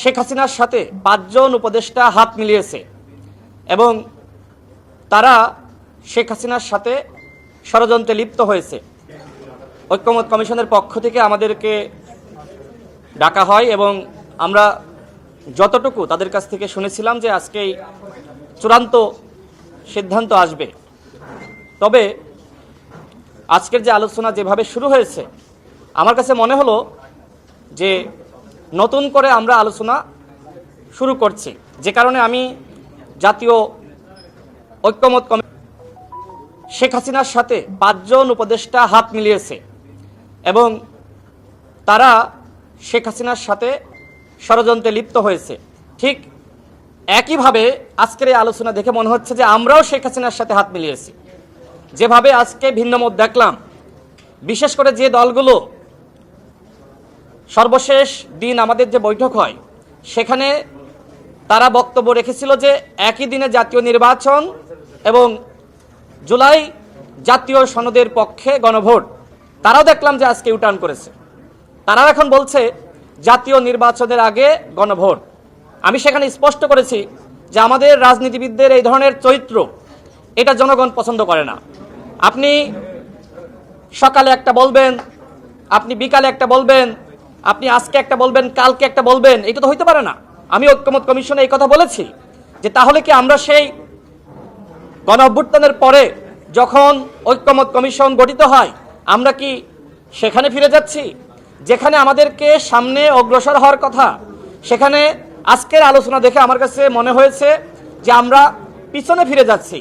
শেখ হাসিনার সাথে পাঁচজন উপদেষ্টা হাত মিলিয়েছে এবং তারা শেখ হাসিনার সাথে ষড়যন্ত্রে লিপ্ত হয়েছে। ঐক্যমত কমিশনের পক্ষ থেকে আমাদেরকে ডাকা হয় এবং আমরা যতটুকু তাদের কাছ থেকে শুনেছিলাম যে আজকেই চূড়ান্ত সিদ্ধান্ত আসবে। তবে আজকের যে আলোচনা যেভাবে শুরু হয়েছে, আমার কাছে মনে হলো যে নতুন করে আমরা আলোচনা শুরু করছি। যে কারণে আমি জাতীয় ঐক্যমত কমি শেখ হাসিনার সাথে পাঁচজন উপদেষ্টা হাত মিলিয়েছে এবং তারা শেখ হাসিনার সাথে ষড়যন্ত্রে লিপ্ত হয়েছে। ঠিক একইভাবে আজকের এই আলোচনা দেখে মনে হচ্ছে যে আমরাও শেখ হাসিনার সাথে হাত মিলিয়েছি। যেভাবে আজকে ভিন্নমত দেখলাম, বিশেষ করে যে দলগুলো সর্বশেষ দিন আমাদের যে বৈঠক হয়, সেখানে তারা বক্তব্য রেখেছিল যে একই দিনে জাতীয় নির্বাচন এবং জুলাই জাতীয় সনদের পক্ষে গণভোট। তারাও দেখলাম যে আজকে ইউটার্ন করেছে। তারাও এখন বলছে, জাতীয় নির্বাচনের আগে গণভোট। আমি সেখানে স্পষ্ট করেছি যে আমাদের রাজনীতিবিদদের এই ধরনের চরিত্র, এটা জনগণ পছন্দ করে না। আপনি সকালে একটা বলবেন, আপনি বিকালে একটা বলবেন আপনি আজকে একটা বলবেন, কালকে একটা বলবেন এটা তো হইতে পারে না। আমি ঐক্যমত কমিশনে এই কথা বলেছি যে তাহলে কি আমরা সেই গণ অভ্যুত্থানের পরে যখন ঐক্যমত কমিশন গঠিত হয়, আমরা কি সেখানে ফিরে যাচ্ছি? যেখানে আমাদেরকে সামনে অগ্রসর হওয়ার কথা, সেখানে আজকের আলোচনা দেখে আমার কাছে মনে হয়েছে যে আমরা পিছনে ফিরে যাচ্ছি।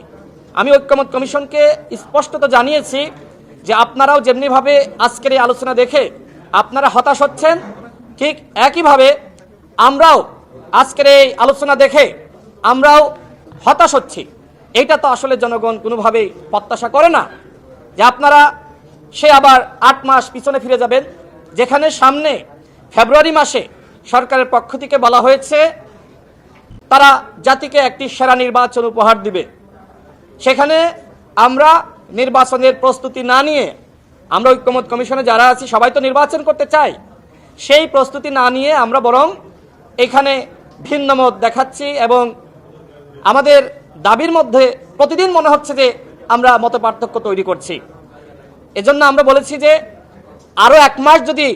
আমি ঐক্যমত কমিশনকে স্পষ্টত জানিয়েছি যে আপনারাও যেমনিভাবে আজকের এই আলোচনা দেখে আপনারা হতাশ হচ্ছেন? ঠিক একইভাবে আমরাও আজকের এই আলোচনা দেখে আমরাও হতাশ হচ্ছি। এইটা তো আসলে জনগণ কোনোভাবেই প্রত্যাশা করে না যে আপনারা সে আবার আট মাস পিছনে ফিরে যাবেন, যেখানে সামনে ফেব্রুয়ারি মাসে সরকারের পক্ষ থেকে বলা হয়েছে, তারা জাতিকে একটি সেরা নির্বাচন উপহার দিবে। সেখানে আমরা নির্বাচনের প্রস্তুতি না নিয়ে আমরা ঐক্যমত কমিশনে যারা আছি, সবাই তো নির্বাচন করতে চাই। সেই প্রস্তুতি না নিয়ে আমরা বরং এখানে ভিন্ন মত দেখাচ্ছি এবং আমাদের দাবির মধ্যে প্রতিদিন মনে হচ্ছে যে আমরা মত পার্থক্য তৈরি করছি। এজন্য আমরা বলেছি যে আরও এক মাস যদি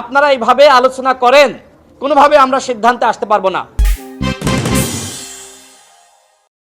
আপনারা এইভাবে আলোচনা করেন, কোনোভাবে আমরা সিদ্ধান্তে আসতে পারব না।